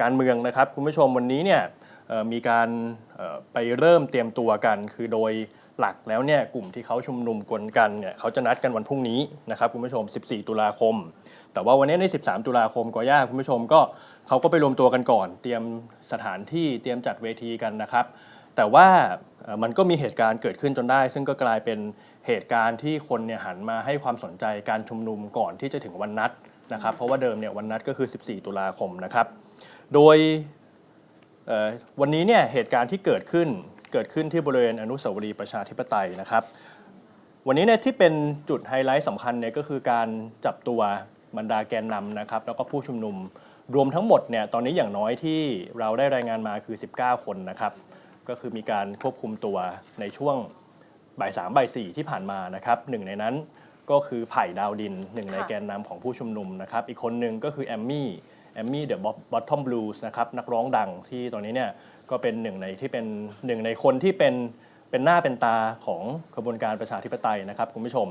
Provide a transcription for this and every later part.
การเมืองนะครับคุณผู้ชมวันนี้เนี่ยมีการไปเริ่มเตรียมตัวกัน คือโดยหลักแล้วเนี่ยกลุ่มที่เขาชุมนุมกลกันเนี่ยเขาจะนัดกันวันพรุ่งนี้นะครับคุณผู้ชม 14 ตุลาคม แต่ว่าวันนี้ใน 13 ตุลาคมก็ยากคุณผู้ชมก็เขาก็ไปรวมตัวกันก่อน เตรียมสถานที่เตรียมจัดเวทีกันนะครับ แต่ว่ามันก็มีเหตุการณ์เกิดขึ้นจนได้ ซึ่งก็กลายเป็นเหตุการณ์ที่คนเนี่ยหันมาให้ความสนใจการชุมนุมก่อนที่จะถึงวันนัดนะครับเพราะว่าเดิมเนี่ยวันนัดก็คือ 14 ตุลาคมนะครับ โดยวันนี้เนี่ยเหตุการณ์ที่เกิดขึ้นเกิดขึ้นที่บริเวณอนุสาวรีย์ประชาธิปไตยนะครับ วันนี้เนี่ยที่เป็นจุดไฮไลท์สำคัญเนี่ยก็คือการจับตัวบรรดาแกนนำนะครับ แล้วก็ผู้ชุมนุมรวมทั้งหมดเนี่ยตอนนี้อย่างน้อยที่เราได้รายงานมาคือ 19 คนนะครับ ก็คือมีการควบคุมตัวในช่วงบ่ายสามบ่ายสี่ที่ผ่านมานะครับหนึ่งในนั้นก็คือไผ่ดาวดินหนึ่งในแกนนำของผู้ชุมนุมนะครับ อีกคนหนึ่งก็คือแอมมี่ แอมมี่เดอะบอททอมบลูส์นะครับนักร้องดังที่ตอนนี้เนี่ยก็เป็นหนึ่งในที่เป็นหนึ่งในคนที่เป็นเป็นหน้าเป็นตาของกระบวนการประชาธิปไตยนะครับคุณผู้ชม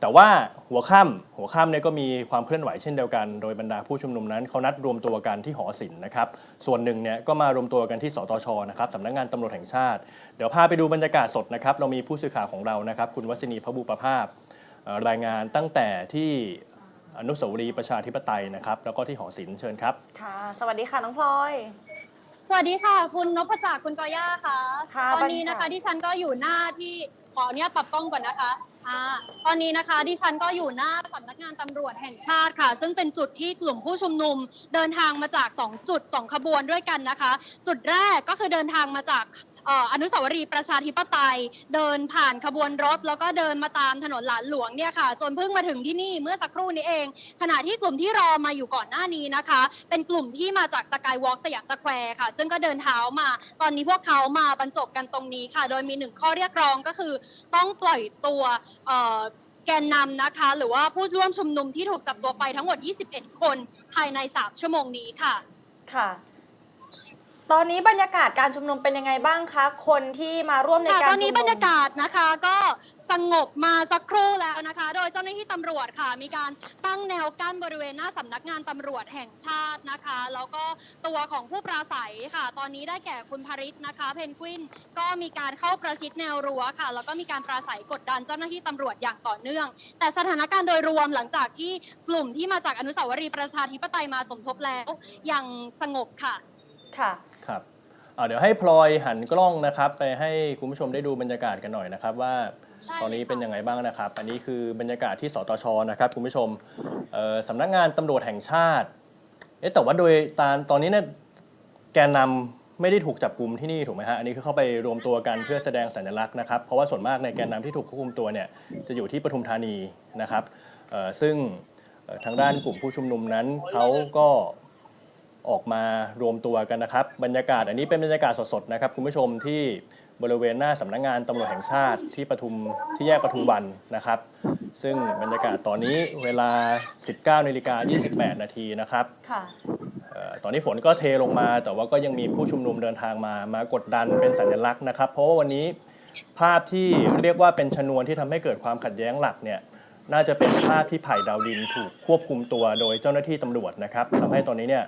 แต่ว่าหัวค่ำหัวค่ำเนี่ยก็มีความเคลื่อนไหวเช่นเดียวกัน โดยบรรดาผู้ชุมนุมนั้นเขานัดรวมตัวกันที่หอศิลป์นะครับ ส่วนหนึ่งเนี่ยก็มารวมตัวกันที่สตชนะครับสำนักงานตำรวจแห่งชาติ เดี๋ยวพาไปดูบรรยากาศสดนะครับ เรามีผู้สื่อข่าวของเรานะครับ คุณวัชนีพบุปภาพรายงานตั้งแต่ที่ อนุสาวรีย์ประชาธิปไตยนะครับ แล้วก็ที่หอศิลป์เชิญครับ ค่ะ สวัสดีค่ะน้องพลอย สวัสดีค่ะ คุณนพจักรคุณกอย่าค่ะ ค่ะตอนนี้บรรยากาศนะคะดิฉันก็อยู่หน้าที่ขออนุญาตปรับกล้องก่อนนะคะอ่าตอนนี้นะคะดิฉันก็อยู่หน้าสำนักงานตำรวจแห่งชาติค่ะ ซึ่งเป็นจุดที่กลุ่มผู้ชุมนุม เดินทางมาจาก 2 จุด 2 ขบวนด้วยกันนะคะ จุดแรกก็คือเดินทางมาจากเอนุสาวรีย์ประชาธิปไตย เดินผ่านขบวนรถ แล้วก็เดินมาตามถนนหลานหลวงเนี่ยค่ะ จนเพิ่งมาถึงที่นี่เมื่อสักครู่นี้เอง ขณะที่กลุ่มที่รอมาอยู่ก่อนหน้านี้นะคะ เป็นกลุ่มที่มาจากสกายวอล์กสยามสแควร์ค่ะ ซึ่งก็เดินเท้ามา ตอนนี้พวกเขามาบรรจบกันตรงนี้ค่ะ โดยมีหนึ่งข้อเรียกร้องก็คือต้องปล่อยตัวแกนนำนะคะ หรือว่าผู้ร่วมชุมนุมที่ถูกจับตัวไปทั้งหมด 21 คนภายใน 3 ชั่วโมงนี้ค่ะ ค่ะ ตอนนี้บรรยากาศการชุมนุมเป็นยังไงบ้างคะ คนที่มาร่วมในค่ะการตอนนี้ชุมบรรยากาศนะคะก็สงบมาสักครู่แล้วนะคะ โดยเจ้าหน้าที่ตำรวจค่ะ มีการตั้งแนวกั้นบริเวณหน้าสำนักงานตำรวจแห่งชาตินะคะ แล้วก็ตัวของผู้ปราศัยค่ะ ตอนนี้ได้แก่คุณภริษนะคะ เพนกวินก็มีการเข้าประชิดแนวรั้วค่ะ แล้วก็มีการปราศัยกดดันเจ้าหน้าที่ตำรวจอย่างต่อเนื่อง แต่สถานการณ์โดยรวมหลังจากที่กลุ่มที่มาจากอนุสาวรีย์ประชาธิปไตยมาสมทบแล้วยังสงบค่ะค่ะ ครับเดี๋ยวให้พลอยหันกล้องนะครับ ไปให้คุณผู้ชมได้ดูบรรยากาศกันหน่อยนะครับ ว่าตอนนี้เป็นยังไงบ้างนะครับ อันนี้คือบรรยากาศที่สตชนะครับคุณผู้ชมสำนักงานตำรวจแห่งชาติเอ๊แต่ว่าโดยตามตอนนี้เนี่ยแกนนำไม่ได้ถูกจับกลุ่มที่นี่ถูกไหมฮะอันนี้คือเข้าไปรวมตัวกันเพื่อแสดงสัญลักษณ์นะครับเพราะว่าส่วนมากในแกนนำที่ถูกควบคุมตัวเนี่ยจะอยู่ที่ปทุมธานีนะครับซึ่งทางด้านกลุ่มผู้ชุมนุมนั้นเขาก็ ออกมารวมตัวกันนะครับ บรรยากาศอันนี้เป็นบรรยากาศสดๆนะครับคุณผู้ชมที่บริเวณหน้าสำนักงานตำรวจแห่งชาติที่ปทุมที่แยกปทุมวันนะครับ ซึ่งบรรยากาศตอนนี้เวลา 19นาฬิกา28 นาทีนะครับค่ะเอ่อตอนนี้ฝนก็เทลงมา แต่ว่าก็ยังมีผู้ชุมนุมเดินทางมามากดดันเป็นสัญลักษณ์นะครับ เพราะว่าวันนี้ภาพที่เรียกว่าเป็นชนวนที่ทำให้เกิดความขัดแย้งหลักเนี่ย น่าจะเป็นภาพที่ไผ่ดาวดินถูกควบคุมตัวโดยเจ้าหน้าที่ตำรวจนะครับทำให้ตอนนี้เนี่ย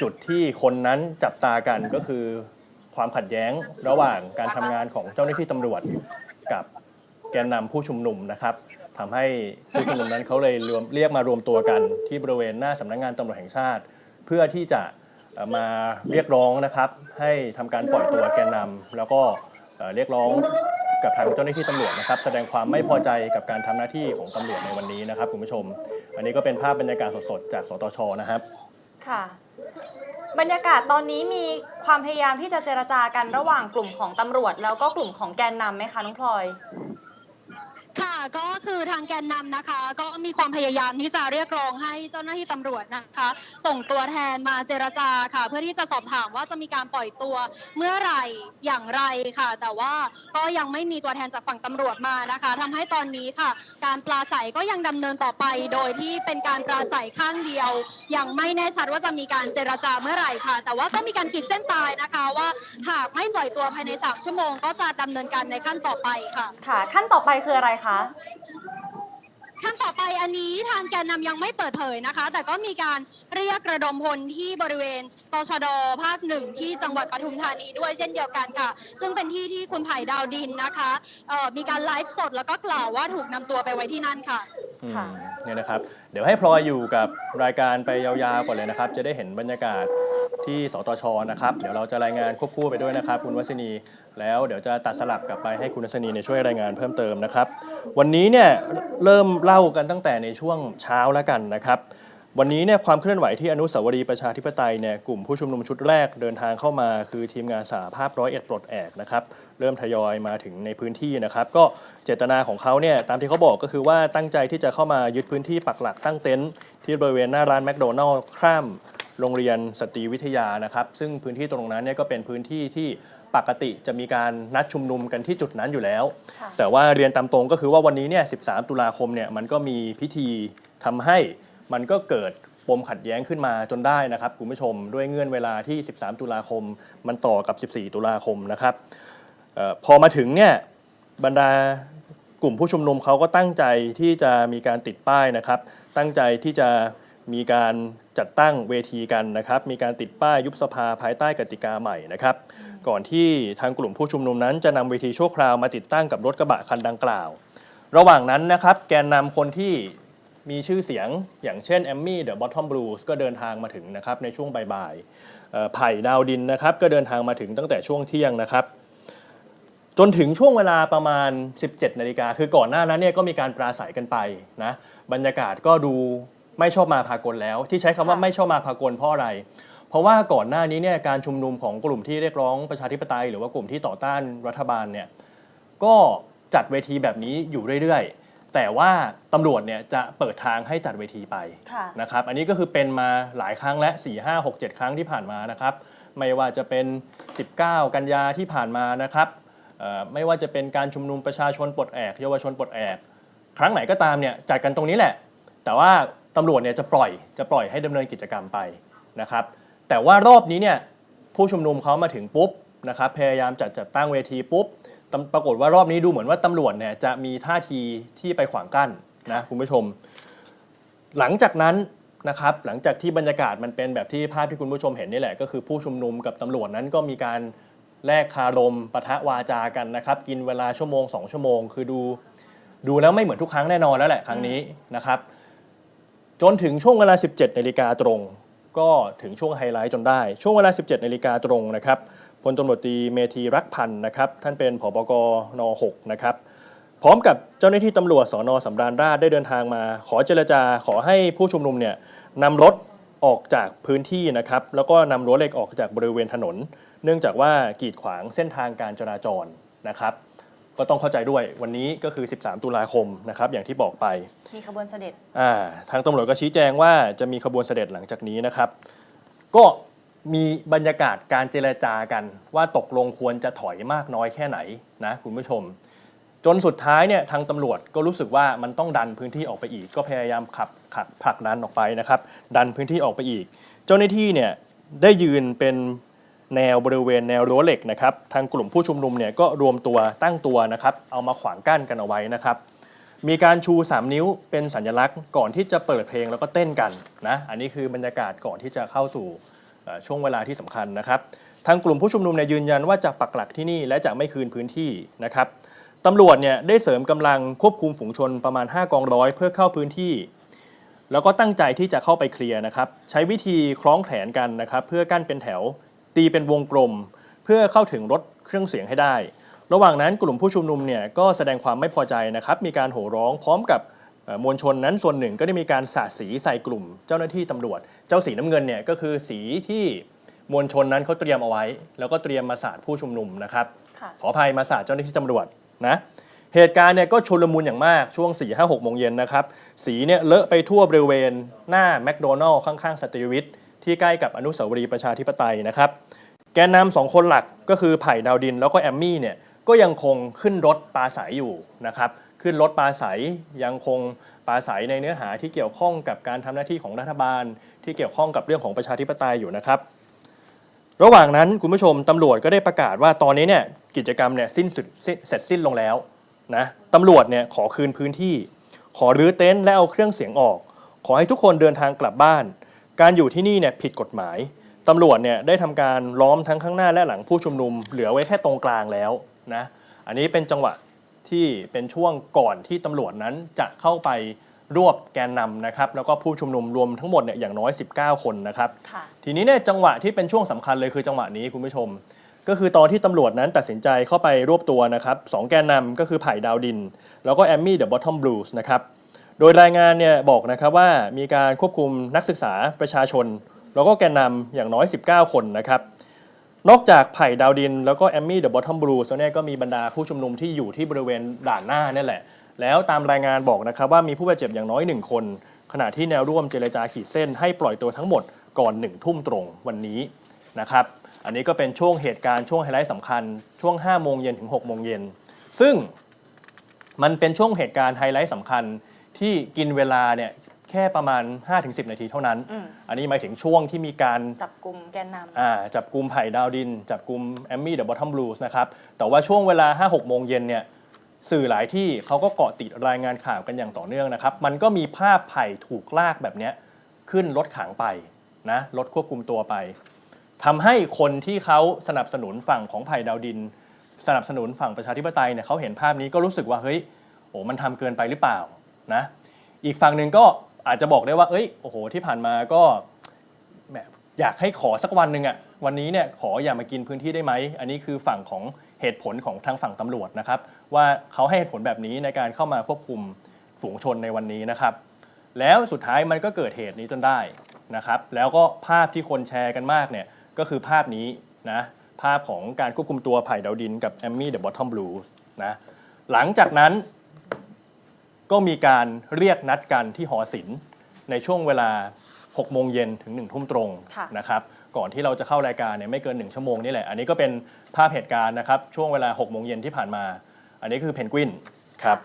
จุดที่คนนั้นจับตากันก็คือความขัดแย้งระหว่างการทำงานของเจ้าหน้าที่ตำรวจกับแกนนำผู้ชุมนุมนะครับทำให้ผู้ชุมนุมนั้นเขาเลยรวมเรียกมารวมตัวกันที่บริเวณหน้าสำนักงานตำรวจแห่งชาติ เพื่อที่จะเอ่อมาเรียกร้องนะครับ ให้ทำการปล่อยตัวแกนนำแล้วก็เอ่อเรียกร้องกับทางเจ้าหน้าที่ตำรวจนะครับ แสดงความไม่พอใจกับการทำหน้าที่ของตำรวจในวันนี้นะครับคุณผู้ชม อันนี้ก็เป็นภาพบรรยากาศสดๆจากสตชนะครับ ค่ะ บรรยากาศตอนนี้มีความพยายามที่จะเจรจากันระหว่างกลุ่มของตำรวจ แล้วก็กลุ่มของแกนนำไหมคะน้องพลอย ค่ะก็คือทางแกนนำนะคะ ก็มีความพยายามที่จะเรียกร้องให้เจ้าหน้าที่ตำรวจนะคะ ส่งตัวแทนมาเจรจาค่ะ เพื่อที่จะสอบถามว่าจะมีการปล่อยตัวเมื่อไหร่อย่างไรค่ะ แต่ว่าก็ยังไม่มีตัวแทนจากฝั่งตำรวจมานะคะทำให้ตอนนี้ค่ะ การปลาใสก็ยังดำเนินต่อไป โดยที่เป็นการปลาใสข้างเดียว ยังไม่แน่ชัดว่าจะมีการเจรจาเมื่อไหร่ค่ะ แต่ว่าก็มีการขีดเส้นตายนะคะว่าหากไม่ปล่อยตัวภายในสามชั่วโมง ก็จะดำเนินการในขั้นต่อไปค่ะค่ะ ขั้นต่อไปคืออะไรคะขั้นต่อไปอันนี้ทางแกนนำยังไม่เปิดเผยนะคะ แต่ก็มีการเรียกระดมพลที่บริเวณตชดภาคหนึ่งที่จังหวัดปทุมธานีด้วยเช่นเดียวกันค่ะ ซึ่งเป็นที่ที่คุณไผ่ดาวดินนะคะเอ่อมีการไลฟ์สดแล้วก็กล่าวว่าถูกนำตัวไปไว้ที่นั่นค่ะค่ะ เนี่ยนะครับ เดี๋ยวให้พลอยอยู่กับรายการไปยาวๆก่อนเลยนะครับ จะได้เห็นบรรยากาศที่สตชนะครับ เดี๋ยวเราจะรายงานควบคู่ไปด้วยนะครับ คุณวัชนี แล้วเดี๋ยวจะตัดสลับกลับไปให้คุณวัชนีเนี่ยช่วยรายงานเพิ่มเติมนะครับ วันนี้เนี่ยเริ่มเล่ากันตั้งแต่ในช่วงเช้าแล้วกันนะครับ วันนี้เนี่ยความเคลื่อนไหวที่อนุสาวรีย์ประชาธิปไตยเนี่ยกลุ่มผู้ชุมนุมชุดแรกเดินทางเข้ามา คือทีมงานสาภาพร้อยเอ็ดปลดแอกนะครับเริ่มทยอยมาถึงในพื้นที่นะครับ ก็เจตนาของเขาเนี่ยตามที่เขาบอกก็คือว่าตั้งใจที่จะเข้ามายึดพื้นที่ปักหลักตั้งเต็นท์ที่บริเวณหน้าร้านแมคโดนัลล์ข้ามโรงเรียนสตรีวิทยานะครับ ซึ่งพื้นที่ตรงนั้นเนี่ยก็เป็นพื้นที่ที่ ปกติจะมีการนัดชุมนุมกันที่จุดนั้นอยู่แล้วค่ะแต่ว่าเรียนตามตรงก็คือว่าวันนี้เนี่ย 13 ตุลาคมเนี่ยมันก็มีพิธีทำให้มันก็เกิดปมขัดแย้งขึ้นมาจนได้นะครับคุณผู้ชมด้วยเงื่อนเวลาที่ 13 ตุลาคมมันต่อกับ 14 ตุลาคมนะครับเออพอมาถึงเนี่ยบรรดากลุ่มผู้ชุมนุมเขาก็ตั้งใจที่จะมีการติดป้ายนะครับ ตั้งใจที่จะ มีการจัดตั้งเวทีกันนะครับ มีการติดป้ายยุบสภาภายใต้กติกาใหม่นะครับ ก่อนที่ทางกลุ่มผู้ชุมนุมนั้นจะนำเวทีชั่วคราวมาติดตั้งกับรถกระบะคันดังกล่าว ระหว่างนั้นนะครับ แกนนำคนที่มีชื่อเสียงอย่างเช่นแอมมี่เดอะบอททอมบลูส์ก็เดินทางมาถึงนะครับในช่วงบ่ายๆไผ่ดาวดินนะครับ ก็เดินทางมาถึงตั้งแต่ช่วงเที่ยงนะครับ จนถึงช่วงเวลาประมาณ 17นาฬิกาคือก่อนหน้านั้นเนี่ยก็มีการปราศัยกันไปนะบรรยากาศก็ดู ไม่ชอบมาพากลแล้ว ที่ใช้คำว่าค่ะ ไม่ชอบมาพากลเพราะอะไร เพราะว่าก่อนหน้านี้เนี่ยการชุมนุมของกลุ่มที่เรียกร้องประชาธิปไตย หรือว่ากลุ่มที่ต่อต้านรัฐบาลเนี่ยก็จัดเวทีแบบนี้อยู่เรื่อยๆ แต่ว่าตำรวจเนี่ยจะเปิดทางให้จัดเวทีไป ค่ะ นะครับอันนี้ก็คือเป็นมาหลายครั้งและ4 5 6 7 ครั้งที่ผ่านมานะครับไม่ว่าจะเป็น 19 กันยาที่ผ่านมานะครับเอ่อไม่ว่าจะเป็นการชุมนุมประชาชนปลดแอกเยาวชนปลดแอก ครั้งไหนก็ตามเนี่ยจัดกันตรงนี้แหละ แต่ว่า ตำรวจเนี่ยจะปล่อยจะปล่อยให้ดำเนินกิจกรรมไปนะครับ แต่ว่ารอบนี้เนี่ยผู้ชุมนุมเขามาถึงปุ๊บนะครับพยายามจัดจัดตั้งเวทีปุ๊บปรากฏว่ารอบนี้ดูเหมือนว่าตำรวจเนี่ยจะมีท่าทีที่ไปขวางกั้นนะคุณผู้ชม หลังจากนั้นนะครับหลังจากที่บรรยากาศมันเป็นแบบที่ภาพที่คุณผู้ชมเห็นนี่แหละ ก็คือผู้ชุมนุมกับตำรวจนั้นก็มีการแลกคารมปะทะวาจากันนะครับ กินเวลาชั่วโมง 2 ชั่วโมง คือดู ดูแล้วไม่เหมือนทุกครั้งแน่นอนแล้วแหละครั้งนี้นะครับ จนถึงช่วงเวลา 17นาฬิกาตรง ก็ถึงช่วงไฮไลท์จนได้ ช่วงเวลา 17นาฬิกาตรงนะครับพลตำรวจตรีเมธีรักพันธ์นะครับท่านเป็นผบกน 6 นะครับพร้อมกับเจ้าหน้าที่ตำรวจสอนอสำราญราชได้เดินทางมา ขอเจรจาขอให้ผู้ชุมนุมเนี่ยนำรถออกจากพื้นที่นะครับแล้วก็นำรั้วเหล็กออกจากบริเวณถนน เนื่องจากว่ากีดขวางเส้นทางการจราจรนะครับ ก็ต้องเข้าใจด้วยวันนี้ก็คือ 13 ตุลาคมนะครับอย่างที่บอกไปมีขบวนเสด็จอ่าทางตำรวจก็ชี้แจงว่าจะมีขบวนเสด็จหลังจากนี้นะครับ ก็มีบรรยากาศการเจรจากัน ว่าตกลงควรจะถอยมากน้อยแค่ไหนนะคุณผู้ชม จนสุดท้ายเนี่ยทางตำรวจก็รู้สึกว่ามันต้องดันพื้นที่ออกไปอีก ก็พยายามขับขับผลักดันออกไปนะครับ ดันพื้นที่ออกไปอีก เจ้าหน้าที่เนี่ยได้ยืนเป็น แนวบริเวณแนวรั้วเหล็กนะครับทางกลุ่มผู้ชุมนุมเนี่ยก็รวมตัวตั้งตัวนะครับเอามาขวางกั้นกันเอาไว้นะครับมีการชู 3 นิ้วเป็นสัญลักษณ์ก่อนที่จะเปิดเพลงแล้วก็เต้นกันนะอันนี้คือบรรยากาศก่อนที่จะเข้าสู่ช่วงเวลาที่สำคัญนะครับทางกลุ่มผู้ชุมนุมเนี่ยยืนยันว่าจะปักหลักที่นี่และจะไม่คืนพื้นที่นะครับตำรวจเนี่ยได้เสริมกำลังควบคุมฝูงชนประมาณ 5 กองร้อยเพื่อเข้าพื้นที่ แล้วก็ตั้งใจที่จะเข้าไปเคลียร์นะครับใช้วิธีคล้องแขนกันนะครับเพื่อกั้นเป็นแถว ตีเป็นวงกลม เพื่อเข้าถึงรถเครื่องเสียงให้ได้ ระหว่างนั้นกลุ่มผู้ชุมนุมเนี่ยก็แสดงความไม่พอใจนะครับ มีการโห่ร้องพร้อมกับเอ่อมวลชนนั้นส่วนหนึ่งก็ได้มีการสาดสีใส่กลุ่ม เจ้าหน้าที่ตำรวจ เจ้าสีน้ำเงินเนี่ยก็คือสีที่มวลชนนั้นเขาเตรียมเอาไว้ แล้วก็เตรียมมาสาดผู้ชุมนุมนะครับค่ะขออภัยมาสาดเจ้าหน้าที่ตำรวจนะเหตุการณ์เนี่ยก็ชุลมุนอย่างมากช่วง 4 5 6โมงเย็นนะครับ สีเนี่ยเลอะไปทั่วบริเวณหน้าแมคโดนัลล์ข้างๆสตรีวิทย์ ที่ใกล้กับอนุสาวรีย์ประชาธิปไตยนะครับ แกนนำสองคนหลักก็คือไผ่ดาวดิน แล้วก็แอมมี่เนี่ยก็ยังคงขึ้นรถปราศัยอยู่นะครับขึ้นรถปราศัยยังคงปราศัยในเนื้อหาที่เกี่ยวข้องกับการทำหน้าที่ของรัฐบาล ที่เกี่ยวข้องกับเรื่องของประชาธิปไตยอยู่นะครับ ระหว่างนั้นคุณผู้ชมตำรวจก็ได้ประกาศว่าตอนนี้เนี่ยกิจกรรมเนี่ยสิ้นสุดเสร็จสิ้นลงแล้วนะตำรวจเนี่ยขอคืนพื้นที่ ขอรื้อเต็นท์และเอาเครื่องเสียงออก ขอให้ทุกคนเดินทางกลับบ้าน การอยู่ที่นี่เนี่ยผิดกฎหมายตำรวจเนี่ยได้ทำการล้อมทั้งข้างหน้าและหลังผู้ชุมนุม เหลือไว้แค่ตรงกลางแล้วนะอันนี้เป็นจังหวะที่เป็นช่วงก่อนที่ตำรวจนั้นจะเข้าไปรวบแกนนำนะครับแล้วก็ผู้ชุมนุมรวมทั้งหมดเนี่ยอย่างน้อย 19 คนนะครับค่ะทีนี้เนี่ยจังหวะที่เป็นช่วงสำคัญเลยคือจังหวะนี้คุณผู้ชม ก็คือตอนที่ตำรวจนั้นตัดสินใจเข้าไปรวบตัวนะครับสองแกนนำก็คือไผ่ดาวดิน แล้วก็แอมมี่เดอะบอททอมบลูส์นะครับ โดยรายงานเนี่ยบอกนะครับว่ามีการควบคุมนักศึกษาประชาชน แล้วก็แกนนำอย่างน้อย 19 คนนะครับนอกจากไผ่ดาวดิน แล้วก็แอมมี่เดอะบอททอมบลูสเนี่ยก็มีบรรดาผู้ชุมนุมที่อยู่ที่บริเวณด่านหน้านี่แหละ แล้วตามรายงานบอกนะครับว่ามีผู้บาดเจ็บอย่างน้อย 1 คน ขณะที่แนวร่วมเจรจาขีดเส้นให้ปล่อยตัวทั้งหมดก่อน1ทุ่มตรงวันนี้นะครับอันนี้ก็เป็นช่วงเหตุการณ์ช่วงไฮไลท์สำคัญช่วง5โมงเย็นถึง6โมงเย็นซึ่งมันเป็นช่วงเหตุการณ์ไฮไลท์สำคัญ ที่กินเวลาเนี่ยแค่ประมาณ 5-10 นาทีเท่านั้น อืม อันนี้หมายถึงช่วงที่มีการ จับกลุ่มแกนนำ อ่าจับกลุ่มไผ่ดาวดิน จับกลุ่มแอมมี่เดอะบอททอมบลูส์นะครับ แต่ว่าช่วงเวลา 5-6 โมงเย็นเนี่ยสื่อหลายที่เขาก็เกาะติดรายงานข่าวกันอย่างต่อเนื่องนะครับ มันก็มีภาพไผ่ถูกลากแบบเนี้ยขึ้นรถขังไปนะรถควบคุมตัวไปทำให้คนที่เขาสนับสนุนฝั่งของไผ่ดาวดิน สนับสนุนฝั่งประชาธิปไตยเนี่ยเขาเห็นภาพนี้ก็รู้สึกว่าเฮ้ยโอ้มันทำเกินไปหรือเปล่า นะอีกฝั่งหนึ่งก็อาจจะบอกได้ว่า เอ้ยโอ้โหที่ผ่านมาก็แหมอยากให้ขอสักวันหนึ่งอะวันนี้เนี่ยขออย่ามากินพื้นที่ได้ไหม อันนี้คือฝั่งของเหตุผลของทางฝั่งตำรวจนะครับ ว่าเขาให้เหตุผลแบบนี้ในการเข้ามาควบคุมฝูงชนในวันนี้นะครับ แล้วสุดท้ายมันก็เกิดเหตุนี้จนได้นะครับ แล้วก็ภาพที่คนแชร์กันมากเนี่ยก็คือภาพนี้นะภาพของการควบคุมตัวไผ่ดาวดินกับแอมมี่เดอะบอททอมบลูส์นะหลังจากนั้น ก็มีการเรียกนัดกันที่หอศิลป์ในช่วงเวลา 6 โมงเย็นถึง 1 ทุ่มตรงค่ะนะครับก่อนที่เราจะเข้ารายการเนี่ยไม่เกิน 1 ชั่วโมงนี่แหละ อันนี้ก็เป็นภาพเหตุการณ์นะครับช่วงเวลา 6 โมงเย็นที่ผ่านมา อันนี้คือเพนกวินครับ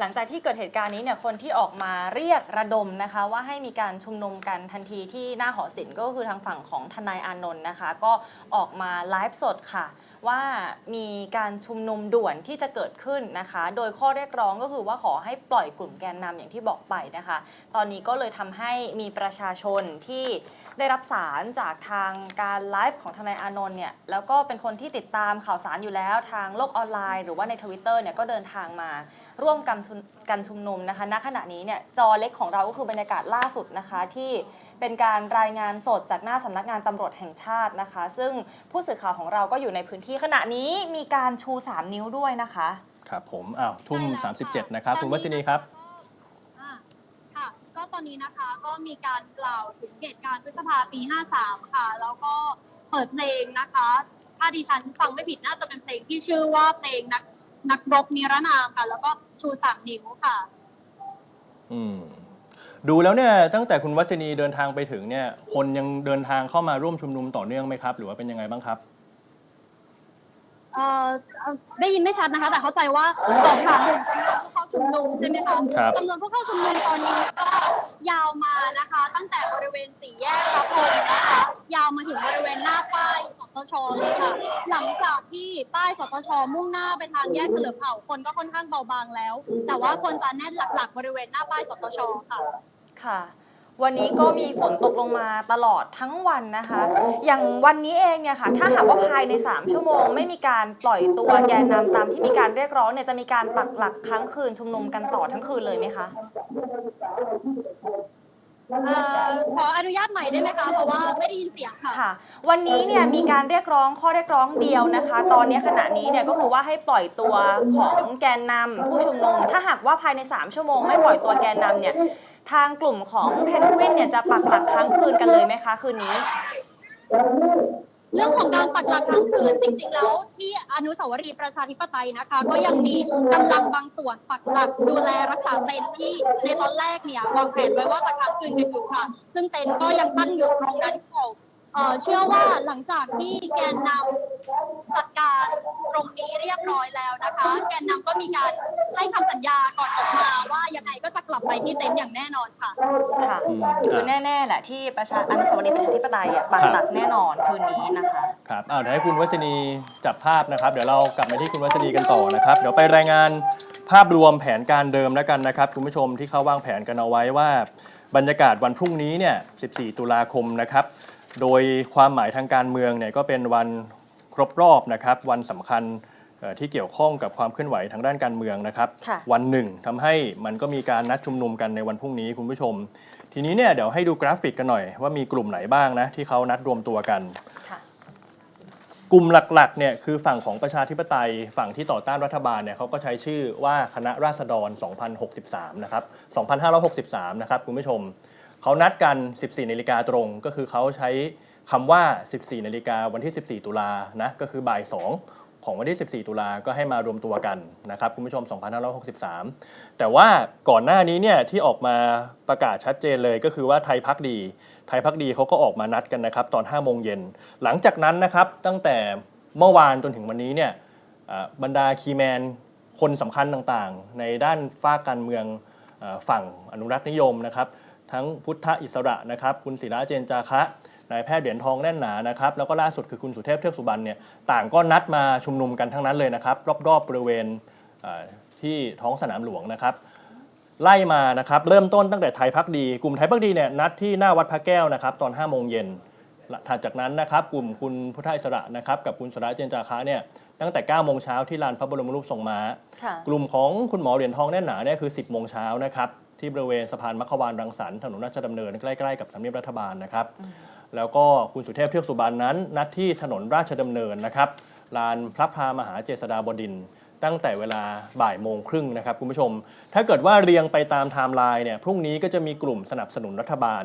หลังจากที่เกิดเหตุการณ์นี้เนี่ยคนที่ออกมาเรียกระดมนะคะ ว่าให้มีการชุมนุมกันทันทีที่หน้าหอศิลป์ก็คือทางฝั่งของทนายอานนท์นะคะ ก็ออกมาไลฟ์สดค่ะ ว่ามีการชุมนุมด่วนที่จะเกิดขึ้นนะคะ โดยข้อเรียกร้องก็คือว่าขอให้ปล่อยกลุ่มแกนนำอย่างที่บอกไปนะคะ ตอนนี้ก็เลยทำให้มีประชาชนที่ได้รับสารจากทางการไลฟ์ของทนายอานนท์เนี่ยแล้วก็เป็นคนที่ติดตามข่าวสารอยู่แล้วทางโลกออนไลน์ หรือว่าในทวิตเตอร์เนี่ยก็เดินทางมาร่วมกันชุมนุมนะคะ ณ ขณะนี้เนี่ยจอเล็กของเราก็คือบรรยากาศล่าสุดนะคะที่ เป็นการรายงานสดจากหน้าสำนักงานตำรวจแห่งชาตินะคะ ซึ่งผู้สื่อข่าวของเราก็อยู่ในพื้นที่ขณะนี้มีการชู 3 นิ้วด้วยนะคะ ครับผมอ้าวทุ่มใช่แล้ว37 นะครับตอคุณวัชนีครับอ่าค่ะ ก็ตอนนี้นะคะก็มีการกล่าวถึงเหตุการณ์พฤษภาปี 53 ค่ะ แล้วก็เปิดเพลงนะคะ ถ้าดิฉันฟังไม่ผิดน่าจะเป็นเพลงที่ชื่อว่าเพลงนักนักรบนิรนามค่ะ แล้วก็ชูสามนิ้วค่ะ อืม ดูแล้วเนี่ยตั้งแต่คุณวัชนีเดินทางไปถึงเนี่ยคนยังเดินทางเข้ามาร่วมชุมนุมต่อเนื่องไหมครับ หรือว่าเป็นยังไงบ้างครับ เอ่อเอ่อได้ยินไม่ชัดนะคะ แต่เข้าใจว่าสอบถามถึงจำนวนผู้เข้าชุมนุมใช่ไหมคะครับ จำนวนผู้เข้าชุมนุมตอนนี้ก็ยาวมานะคะ ตั้งแต่บริเวณสี่แยกพระพรหมนะคะ ยาวมาถึงบริเวณหน้าป้ายส ตชเลยค่ะ หลังจากที่ป้ายสตชมุ่งหน้าไปทางแยกเฉลิมเผ่าคนก็ค่อนข้างเบาบางแล้ว แต่ว่าคนจะแน่นหลัก ๆ บริเวณหน้าป้ายสตชค่ะ ค่ะ วันนี้ก็มีฝนตกลงมาตลอดทั้งวันนะคะ อย่างวันนี้เองเนี่ยค่ะ ถ้าหากว่าภายใน 3 ชั่วโมง ไม่มีการปล่อยตัวแกนนำตามที่มีการเรียกร้องเนี่ยจะมีการปักหลักค้างคืนชุมนุมกันต่อทั้งคืนเลยไหมคะ เอ่อขออนุญาตใหม่ได้ไหมคะ เพราะว่าไม่ได้ยินเสียงค่ะ ค่ะ วันนี้เนี่ยมีการเรียกร้องข้อเรียกร้องเดียวนะคะ ตอนนี้ขณะนี้เนี่ยก็คือว่าให้ปล่อยตัวของแกนนำผู้ชุมนุม ถ้าหากว่าภายใน 3 ชั่วโมงไม่ปล่อยตัวแกนนำเนี่ยทางกลุ่มของเพนกวินเนี่ยจะปักหลักค้างคืนกันเลยไหมคะคืนนี้ เรื่องของการปักหลักค้างคืนจริง ๆ แล้วที่อนุสาวรีย์ประชาธิปไตยนะคะ ก็ยังมีกำลังบางส่วนปักหลักดูแลรักษาเต็นท์ที่ในตอนแรกเนี่ยวางแผนไว้ว่าจะค้างคืนกันอยู่ค่ะ ซึ่งเต็นท์ก็ยังตั้งอยู่ตรงนั้นอยู่เอ่อเชื่อว่าหลังจากที่แกนนำ จัดการตรงนี้เรียบร้อยแล้วนะคะ แกนนำก็มีการให้คำสัญญาก่อนออกมาว่ายังไงก็จะกลับไปที่เต็นท์อย่างแน่นอนค่ะ ค่ะอืมคือแน่ๆแหละที่ประชาอนุสาวรีย์ประชาธิปไตยอะปักหลักแน่นอนคืนนี้นะคะครับอ้าวเดี๋ยวให้คุณวัชนีจับภาพนะครับ เดี๋ยวเรากลับมาที่คุณวัชนีกันต่อนะครับ เดี๋ยวไปรายงานภาพรวมแผนการเดิมแล้วกันนะครับคุณผู้ชมที่เขาวางแผนกันเอาไว้ว่า บรรยากาศวันพรุ่งนี้เนี่ย 14 ตุลาคมนะครับ โดยความหมายทางการเมืองเนี่ยก็เป็นวันค รบรอบนะครับวันสำคัญเอ่อที่เกี่ยวข้องกับความเคลื่อนไหวทางด้านการเมืองนะครับค่ะวันหนึ่งทำให้มันก็มีการนัดชุมนุมกันในวันพรุ่งนี้คุณผู้ชม ทีนี้เนี่ยเดี๋ยวให้ดูกราฟิกกันหน่อยว่ามีกลุ่มไหนบ้างนะที่เขานัดรวมตัวกันค่ะกลุ่มหลักๆเนี่ยคือฝั่งของประชาธิปไตยฝั่งที่ต่อต้านรัฐบาลเนี่ยเขาก็ใช้ชื่อว่าคณะราษฎร 2063 นะครับ 2563 นะครับคุณผู้ชม เขานัดกัน 14นาฬิกาตรงก็คือเขาใช้ คำว่า 14 นาฬิกาวันที่ 14 ตุลานะก็คือบ่าย 2 ของวันที่ 14 ตุลาก็ให้มารวมตัวกันนะครับคุณผู้ชม 2563 แต่ว่าก่อนหน้านี้เนี่ยที่ออกมาประกาศชัดเจนเลยก็คือว่าไทยพักดี ไทยพักดีเขาก็ออกมานัดกันนะครับตอน 5 โมงเย็น หลังจากนั้นนะครับตั้งแต่เมื่อวานจนถึงวันนี้เนี่ยบรรดาคีแมนคนสำคัญต่างๆ ในด้านฝ้าการเมืองฝั่งอนุรักษ์นิยมนะครับ ทั้งพุทธอิสระนะครับ คุณศิระเจนจาคะ นายแพทย์เหรียญทองแน่นหนานะครับแล้วก็ล่าสุดคือคุณสุเทพเทือกสุบรรณเนี่ยต่างก็นัดมาชุมนุมกันทั้งนั้นเลยนะครับรอบๆบริเวณอ่าที่ท้องสนามหลวงนะครับไล่มานะครับเริ่มต้นตั้งแต่ไทยพักดี กลุ่มไทยพักดีเนี่ยนัดที่หน้าวัดพระแก้วนะครับตอน5โมงเย็นถัดจากนั้นนะครับกลุ่มคุณพุทธอิสระนะครับกับคุณสุระเจนจาคะเนี่ยตั้งแต่9โมงเช้าที่ลานพระบรมรูปทรงม้าค่ะกลุ่มของคุณหมอเหรียญทองแน่นหนาเนี่ยคือ 10โมงเช้านะครับ ที่บริเวณสะพานมัคควานรังสรรค์ถนนราชดำเนินใกล้ๆกับทำเนียบรัฐบาลนะครับ แล้วก็คุณสุเทพเทือกสุบรรณนั้น นัดที่ถนนราชดำเนินนะครับลานพระพรามหาเจษฎาบดินทร์ตั้งแต่เวลาบ่ายโมงครึ่งนะครับคุณผู้ชม ถ้าเกิดว่าเรียงไปตามไทม์ไลน์เนี่ยพรุ่งนี้ก็จะมีกลุ่มสนับสนุนรัฐบาล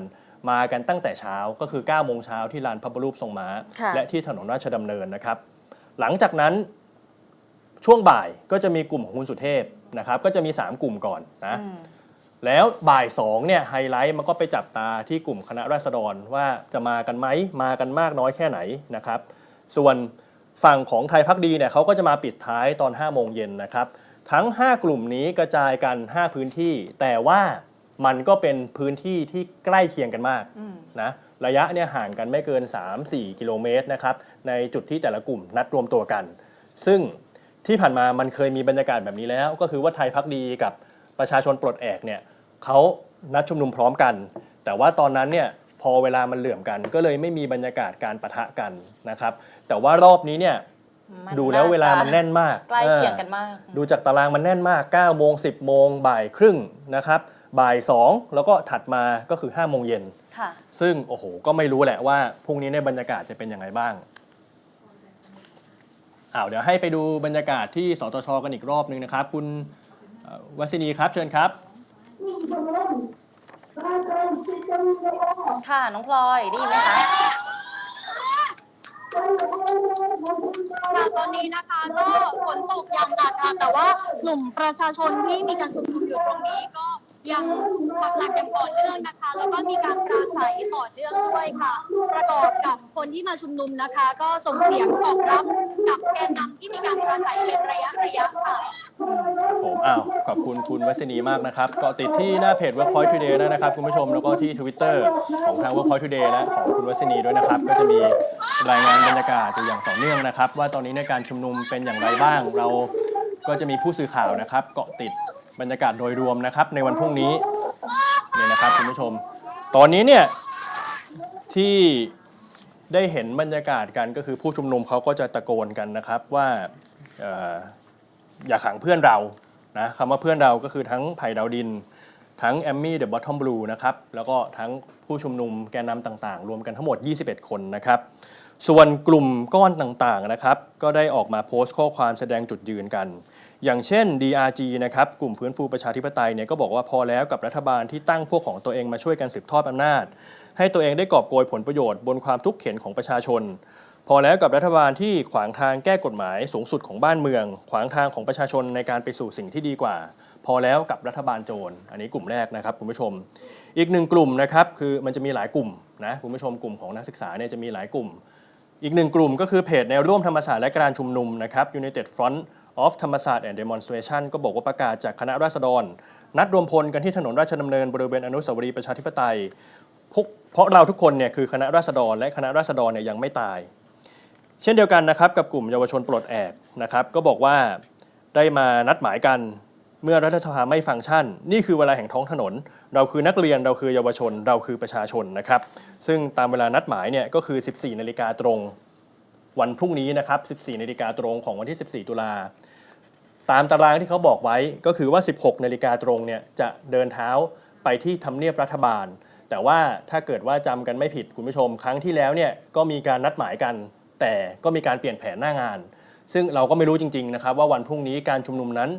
มากันตั้งแต่เช้าก็คือ 9 โมงเช้าที่ลานพระบรมรูปทรงม้า ค่ะ และที่ถนนราชดำเนินนะครับ หลังจากนั้นช่วงบ่ายก็จะมีกลุ่มของคุณสุเทพนะครับก็จะมี 3 กลุ่มก่อนนะ อืม แล้วบ่าย2เนี่ยไฮไลท์มันก็ไปจับตาที่กลุ่มคณะราษฎรว่าจะมากันไหมมากันมากน้อยแค่ไหนนะครับ ส่วนฝั่งของไทยพักดีเนี่ยเขาก็จะมาปิดท้ายตอน5โมงเย็นนะครับ ทั้ง 5 กลุ่มนี้กระจายกัน 5 พื้นที่ แต่ว่ามันก็เป็นพื้นที่ที่ใกล้เคียงกันมากอืมนะระยะเนี่ยห่างกันไม่เกิน 3-4 กิโลเมตรนะครับในจุดที่แต่ละกลุ่มนัดรวมตัวกัน ซึ่งที่ผ่านมามันเคยมีบรรยากาศแบบนี้แล้ว ก็คือว่าไทยพักดีกับประชาชนปลดแอกเนี่ย เขานัดชุมนุมพร้อมกัน แต่ว่าตอนนั้นเนี่ยพอเวลามันเหลื่อมกัน ก็เลยไม่มีบรรยากาศการปะทะกันนะครับ แต่ว่ารอบนี้เนี่ยมันดูแล้วเวลามันแน่นมากใกล้เคียงกันมาก ดูจากตารางมันแน่นมาก9โมง10 โมงบ่ายครึ่งนะครับ บ่าย 2 แล้วก็ถัดมาก็คือ 5 โมงเย็น ค่ะ ซึ่งโอ้โห ก็ไม่รู้แหละว่าพรุ่งนี้ในยบรรยากาศจะเป็นยังไงบ้างอ้าวเดี๋ยวให้ไปดูบรรยากาศที่สตชกันอีกรอบนึงนะครับ คุณเอ่อวัสินีครับเชิญครับ ค่ะ น้องพลอยได้ยินไหมคะค่ะตอนนี้นะคะก็ฝนตกอย่างหนักค่ะแต่ว่ากลุ่มประชาชนที่มีการชุมนุมอยู่ตรงนี้ก็ยังปักหลักอย่างต่อเนื่องนะคะ แล้วก็มีการปราศัยต่อเนื่องด้วยค่ะ ประกอบกับคนที่มาชุมนุมนะคะ ก็ส่งเสียงตอบรับกับแกนนำที่มีการปราศัยเป็นระยะระยะค่ะ ผมอ้าวขอบคุณคุณวัสินีมากนะครับเกาะติดที่หน้าเพจ Workpoint Today ได้นะครับ คุณผู้ชมแล้วก็ที่ Twitter ของทาง Workpoint Today และของคุณวัสินีด้วยนะครับ ก็จะมีรายงานบรรยากาศอยู่อย่างต่อเนื่องนะครับ ว่าตอนนี้ในการชุมนุมเป็นอย่างไรบ้าง เราก็จะมีผู้สื่อข่าวนะครับเกาะติดบรรยากาศโดยรวมนะครับ ในวันพรุ่งนี้เนี่ยนะครับคุณผู้ชม ตอนนี้เนี่ยที่ได้เห็นบรรยากาศกันก็คือผู้ชุมนุมเขาก็จะตะโกนกันนะครับว่าเอย่าขังเพื่อนเรานะคำว่าเพื่อนเราก็คือทั้งไผ่ดาวดิน ทั้งแอมมี่เดอะบอททอมบลูนะครับแล้วก็ทั้งผู้ชุมนุมแกนนำต่างๆ รวมกันทั้งหมด 21 คนนะครับส่วนกลุ่มก้อนต่างๆนะครับก็ได้ออกมาโพสต์ข้อความแสดงจุดยืนกัน อย่างเช่น DRG นะครับกลุ่มฟื้นฟูประชาธิปไตยเนี่ยก็บอกว่าพอแล้วกับรัฐบาลที่ตั้งพวกของตัวเองมาช่วยกันสืบทอดอำนาจ ให้ตัวเองได้กอบโกยผลประโยชน์บนความทุกข์เข็นของประชาชน พอแล้วกับรัฐบาลที่ขวางทางแก้กฎหมายสูงสุดของบ้านเมือง ขวางทางของประชาชนในการไปสู่สิ่งที่ดีกว่า พอแล้วกับรัฐบาลโจรอันนี้กลุ่มแรกนะครับคุณผู้ชม อีกหนึ่งกลุ่มนะครับคือมันจะมีหลายกลุ่มนะคุณผู้ชมกลุ่มของนักศึกษาเนี่ยจะมีหลายกลุ่ม อีกหนึ่งกลุ่มก็คือเพจแนวร่วมธรรมศาสตร์และการชุมนุมนะครับ United Front of ธรรมศาสตร์ and Demonstration ก็บอกว่าประกาศจากคณะราษฎร นัดรวมพลกันที่ถนนราชดำเนินบริเวณอนุสาวรีย์ประชาธิปไตยพวกเพราะเราทุกคนเนี่ยคือคณะราษฎรและคณะราษฎรเนี่ยยังไม่ตาย เช่นเดียวกันนะครับกับกลุ่มเยาวชนปลดแอกนะครับก็บอกว่าได้มานัดหมายกันเมื่อรัฐสภาไม่ฟังก์ชัน นี่คือเวลาแห่งท้องถนน เราคือนักเรียนเราคือเยาวชนเราคือประชาชนนะครับ ซึ่งตามเวลานัดหมายเนี่ยก็คือ 14นาฬิกาตรง วันพรุ่งนี้นะครับ 14นาฬิกาตรงของวันที่ 14 ตุลาตามตารางที่เขาบอกไว้ก็คือว่า 16นาฬิกาตรงเนี่ยจะเดินเท้าไปที่ทำเนียบรัฐบาล แต่ว่าถ้าเกิดว่าจำกันไม่ผิดคุณผู้ชม ครั้งที่แล้วเนี่ยก็มีการนัดหมายกัน แต่ก็มีการเปลี่ยนแผนหน้างาน ซึ่งเราก็ไม่รู้จริงๆนะครับว่าวันพรุ่งนี้การชุมนุมนั้น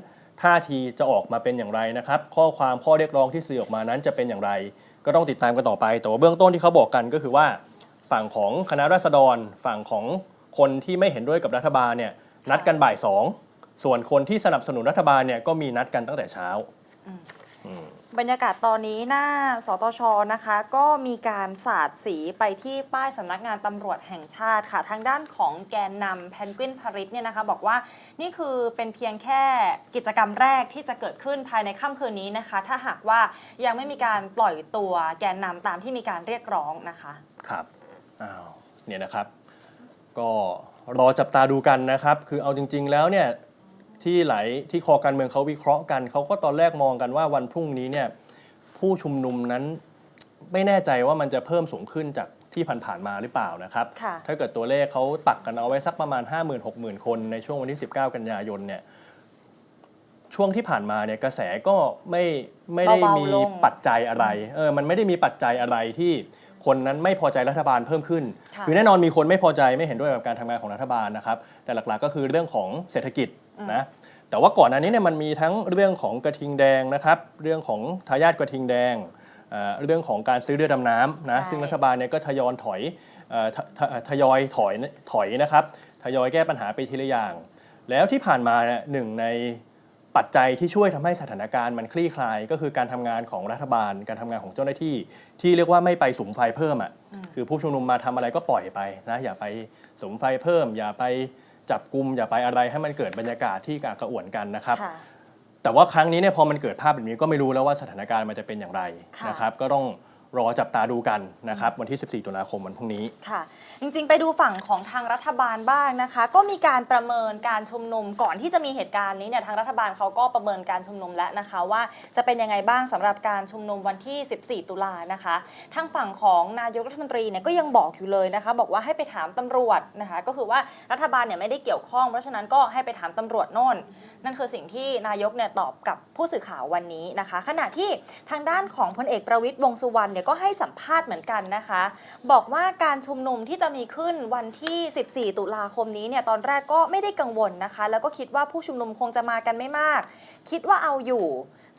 ท่าทีจะออกมาเป็นอย่างไรนะครับ ข้อความข้อเรียกร้องที่สื่อออกมานั้นจะเป็นอย่างไร ก็ต้องติดตามกันต่อไป แต่ว่าเบื้องต้นที่เขาบอกกันก็คือว่า ฝั่งของคณะราษฎร ฝั่งของคนที่ไม่เห็นด้วยกับรัฐบาลเนี่ยนัดกันบ่ายสองส่วนคนที่สนับสนุนรัฐบาลเนี่ยก็มีนัดกันตั้งแต่เช้า บรรยากาศตอนนี้หน้าสตชนะคะ ก็มีการสาดสีไปที่ป้ายสำนักงานตำรวจแห่งชาติค่ะ ทางด้านของแกนนำแพนกวินพาริสเนี่ยนะคะ บอกว่านี่คือเป็นเพียงแค่กิจกรรมแรกที่จะเกิดขึ้นภายในค่ำคืนนี้นะคะ ถ้าหากว่ายังไม่มีการปล่อยตัวแกนนำตามที่มีการเรียกร้องนะคะครับอ้าวเนี่ยนะครับ ก็รอจับตาดูกันนะครับ คือเอาจริง ๆ แล้วเนี่ย ที่หลายที่คอการเมืองเขาวิเคราะห์กันเขาก็ตอนแรกมองกันว่าวันพรุ่งนี้เนี่ยผู้ชุมนุมนั้นไม่แน่ใจว่ามันจะเพิ่มสูงขึ้นจากที่ผ่านๆมาหรือเปล่านะครับค่ะถ้าเกิดตัวเลขเขาตักกันเอาไว้สักประมาณ 5 0 0 0 0 6 0,000 คนในช่วงวันที่ 19 กันยายนเนี่ยช่วงที่ผ่านมาเนี่ยกระแสก็ไม่ไม่ได้เบาๆมีลง ปัจจัยอะไรเออมันไม่ได้มีปัจจัยอะไรที่คนนั้นไม่พอใจรัฐบาลเพิ่มขึ้น ค่ะ คือแน่นอนมีคนไม่พอใจไม่เห็นด้วยกับการทำงานของรัฐบาลนะครับ แต่หลักๆก็คือเรื่องของเศรษฐกิจ นะแต่ว่าก่อนหน้านี้เนี่ยมันมีทั้งเรื่องของกระทิงแดงนะครับ เรื่องของทายาทกระทิงแดงเอ่อเรื่องของการซื้อเรือดำน้ำนะใช่ ซึ่งรัฐบาลเนี่ยก็ทยอยถอยเอ่อทททยอยถอยถอยนะครับทยอยแก้ปัญหาไปทีละอย่าง แล้วที่ผ่านมาเนี่ยหนึ่งในปัจจัยที่ช่วยทำให้สถานการณ์มันคลี่คลาย ก็คือการทำงานของรัฐบาล การทำงานของเจ้าหน้าที่ ที่เรียกว่าไม่ไปสุมไฟเพิ่มอะคือผู้ชุมนุมมาทำอะไรก็ปล่อยไปนะอย่าไปสุมไฟเพิ่ม อย่าไป จับกลุ่มอย่าไปอะไรให้มันเกิดบรรยากาศที่กระกระอ่วนกันนะครับ ค่ะ แต่ว่าครั้งนี้เนี่ยพอมันเกิดภาพแบบนี้ก็ไม่รู้แล้วว่าสถานการณ์มันจะเป็นอย่างไรค่ะ นะครับ ก็ต้องรอจับตาดูกันนะครับ วันที่ 14 ตุลาคมวันพรุ่งนี้ ค่ะจริงๆ ไปดูฝั่งของทางรัฐบาลบ้างนะคะ ก็มีการประเมินการชุมนุมก่อนที่จะมีเหตุการณ์นี้เนี่ยทางรัฐบาลเขาก็ประเมินการชุมนุมแล้วนะคะ ว่าจะเป็นยังไงบ้างสำหรับการชุมนุมวันที่ 14 ตุลานะคะ ทางฝั่งของนายกรัฐมนตรีเนี่ยก็ยังบอกอยู่เลยนะคะ บอกว่าให้ไปถามตำรวจนะคะ ก็คือว่ารัฐบาลเนี่ยไม่ได้เกี่ยวข้อง เพราะฉะนั้นก็ให้ไปถามตำรวจโน่น นั่นคือสิ่งที่นายกเนี่ยตอบกับผู้สื่อข่าววันนี้นะคะ ขณะที่ทางด้านของพลเอกประวิตยวงษ์สุวรรณเนี่ยก็ให้สัมภาษณ์เหมือนกันนะคะ บอกว่าการชุมนุมที่จะมีขึ้นวันที่ 14 ตุลาคมนี้เนี่ยตอนแรกก็ไม่ได้กังวลนะคะ แล้วก็คิดว่าผู้ชุมนุมคงจะมากันไม่มาก คิดว่าเอาอยู่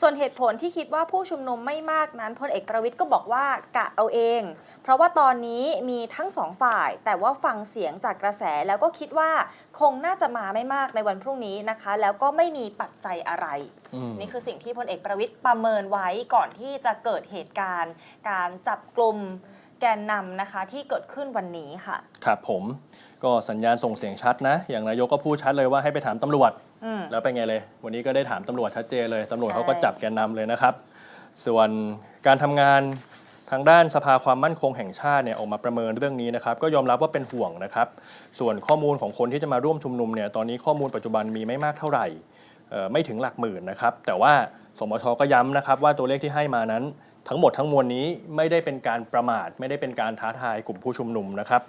ส่วนเหตุผลที่คิดว่าผู้ชุมนุมไม่มากนั้นพลเอกประวิตยก็บอกว่ากะเอาเอง เพราะว่าตอนนี้มีทั้งสองฝ่าย แต่ว่าฟังเสียงจากกระแสแล้วก็คิดว่าคงน่าจะมาไม่มากในวันพรุ่งนี้นะคะ แล้วก็ไม่มีปัจจัยอะไรอืมนี่คือสิ่งที่พลเอกประวิตยประเมินไว้ก่อนที่จะเกิดเหตุการณ์ การจับกลุ่ม แกนนำนะคะที่เกิดขึ้นวันนี้ค่ะ ครับผมก็สัญญาณส่งเสียงชัดนะ อย่างนายกก็พูดชัดเลยว่าให้ไปถามตำรวจ อืม แล้วเป็นไงเลย วันนี้ก็ได้ถามตำรวจชัดเจนเลยตำรวจใช่เขาก็จับแกนนำเลยนะครับ ส่วนการทำงานทางด้านสภาความมั่นคงแห่งชาติเนี่ยออกมาประเมินเรื่องนี้นะครับ ก็ยอมรับว่าเป็นห่วงนะครับ ส่วนข้อมูลของคนที่จะมาร่วมชุมนุมเนี่ยตอนนี้ข้อมูลปัจจุบันมีไม่มากเท่าไหร่เอ่อไม่ถึงหลักหมื่นนะครับ แต่ว่าสมชก็ย้ำนะครับว่าตัวเลขที่ให้มานั้น ทั้งหมดทั้งมวลนี้ไม่ได้เป็นการประมาท ไม่ได้เป็นการท้าทายกลุ่มผู้ชุมนุมนะครับ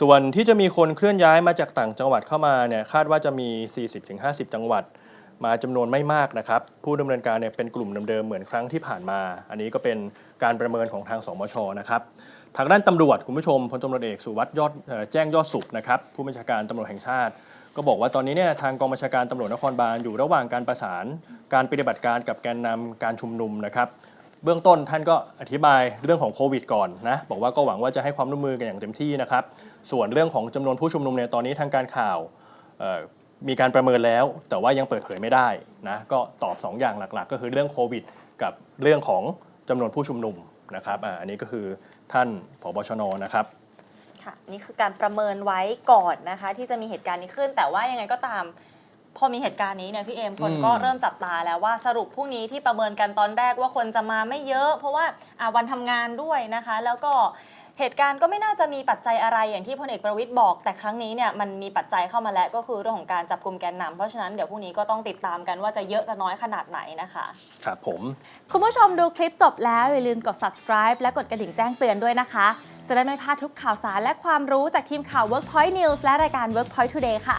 ส่วนที่จะมีคนเคลื่อนย้ายมาจากต่างจังหวัดเข้ามาเนี่ยคาดว่าจะมี 40-50 จังหวัด มาจำนวนไม่มากนะครับ ผู้ดำเนินการเนี่ยเป็นกลุ่มเดิมๆเหมือนครั้งที่ผ่านมา อันนี้ก็เป็นการประเมินของทางสมชนะครับทางด้านตำรวจคุณผู้ชมพลตำรวจเอกสุวัสด์ยอดแจ้งยอดสุขนะครับผู้บัญชาการตำรวจแห่งชาติ ก็บอกว่าตอนนี้เนี่ยทางกองบัญชาการตำรวจนครบาลอยู่ระหว่างการประสาน การปฏิบัติการกับแกนนำการชุมนุมนะครับ เบื้องต้นท่านก็อธิบายเรื่องของโควิดก่อนนะบอกว่าก็หวังว่าจะให้ความร่วมมือกันอย่างเต็มที่นะครับ ส่วนเรื่องของจำนวนผู้ชุมนุมเนี่ยตอนนี้ทางการข่าวมีการประเมินแล้ว แต่ว่ายังเปิดเผยไม่ได้นะก็ตอบ 2 อย่างหลักๆ ก็คือเรื่องโควิด กับเรื่องของจำนวนผู้ชุมนุมนะครับอันนี้ก็คือท่านผบชนนะครับค่ะนี่คือการประเมินไว้ก่อนนะคะ ที่จะมีเหตุการณ์นี้ขึ้น แต่ว่ายังไงก็ตาม พอมีเหตุการณ์นี้เนี่ยพี่เอมคนอืมก็เริ่มจับตาแล้วว่าสรุปพรุ่งนี้ที่ประเมินกันตอนแรกว่าคนจะมาไม่เยอะ เพราะว่าอ่าวันทำงานด้วยนะคะ แล้วก็เหตุการณ์ก็ไม่น่าจะมีปัจจัยอะไรอย่างที่พลเอกประวิตยบอก แต่ครั้งนี้เนี่ยมันมีปัจจัยเข้ามาแล้วก็คือเรื่องของการจับกลุ่มแกนนำเพราะฉะนั้นเดี๋ยวพรุ่งนี้ก็ต้องติดตามกันว่าจะเยอะจะน้อยขนาดไหนนะคะครับผม คุณผู้ชมดูคลิปจบแล้วอย่าลืมกด subscribe และกดกระดิ่งแจ้งเตือนด้วยนะคะ จะได้ไม่พลาดทุกข่าวสารและความรู้จากทีมข่าว Workpoint News และรายการ Workpoint Today ค่ะ